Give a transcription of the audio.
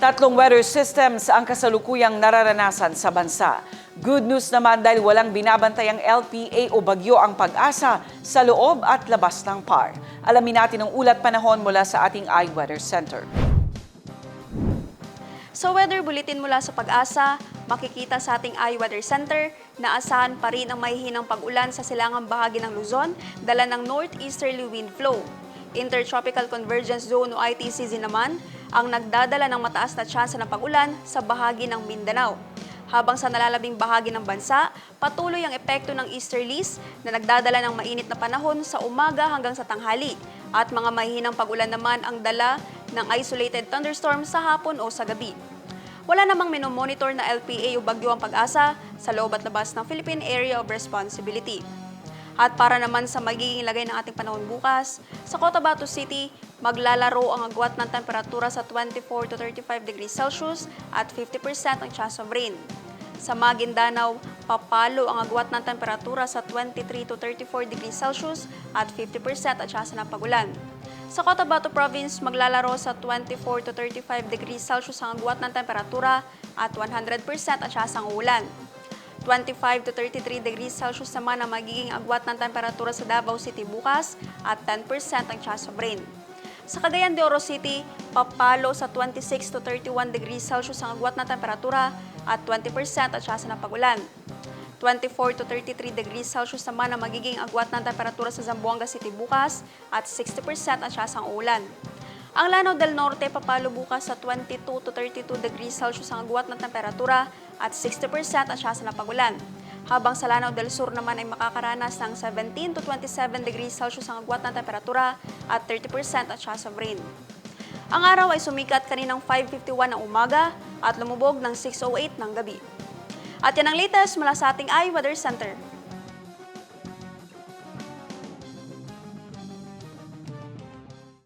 Tatlong weather systems ang kasalukuyang nararanasan sa bansa. Good news naman dahil walang binabantayang LPA o bagyo ang pag-asa sa loob at labas ng PAR. Alamin natin ang ulat panahon mula sa ating iWeather Center. Sa weather bulletin mula sa pag-asa, makikita sa ating iWeather Center na asahan pa rin ang mahihinang pag-ulan sa silangang bahagi ng Luzon dala ng northeasterly wind flow. Intertropical Convergence Zone o ITCZ naman ang nagdadala ng mataas na tsansa ng pag-ulan sa bahagi ng Mindanao. Habang sa nalalabing bahagi ng bansa, patuloy ang epekto ng easterlies na nagdadala ng mainit na panahon sa umaga hanggang sa tanghali at mga mahihinang pag-ulan naman ang dala ng isolated thunderstorm sa hapon o sa gabi. Wala namang minomonitor na LPA o bagyo ang pag-asa sa loob at labas ng Philippine Area of Responsibility. At para naman sa magiging lagay ng ating panahon bukas, sa Cotabato City, maglalaro ang agwat ng temperatura sa 24 to 35 degrees Celsius at 50% ang chance of rain. Sa Maguindanao, papalo ang agwat ng temperatura sa 23 to 34 degrees Celsius at 50% ang chance ng pagulan. Sa Cotabato Province, maglalaro sa 24 to 35 degrees Celsius ang agwat ng temperatura at 100% ang chance ng ulan. 25 to 33 degrees Celsius naman ang magiging agwat ng temperatura sa Davao City bukas at 10% ang chance of rain. Sa Cagayan de Oro City, papalo sa 26 to 31 degrees Celsius ang agwat ng temperatura at 20% ang chance ng pagulan. 24 to 33 degrees Celsius naman ang magiging agwat ng temperatura sa Zamboanga City bukas at 60% ang chance ng ulan. Ang Lanao del Norte papalo bukas sa 22 to 32 degrees Celsius ang agwat ng temperatura at 60% ang chance ng pagulan. Habang sa Lanao del Sur naman ay makakaranas ng 17 to 27 degrees Celsius ang agwat ng temperatura at 30% ang chance of rain. Ang araw ay sumikat kaninang 5.51 ng umaga at lumubog ng 6.08 ng gabi. At yan ang latest mula sa ating iWeather Center.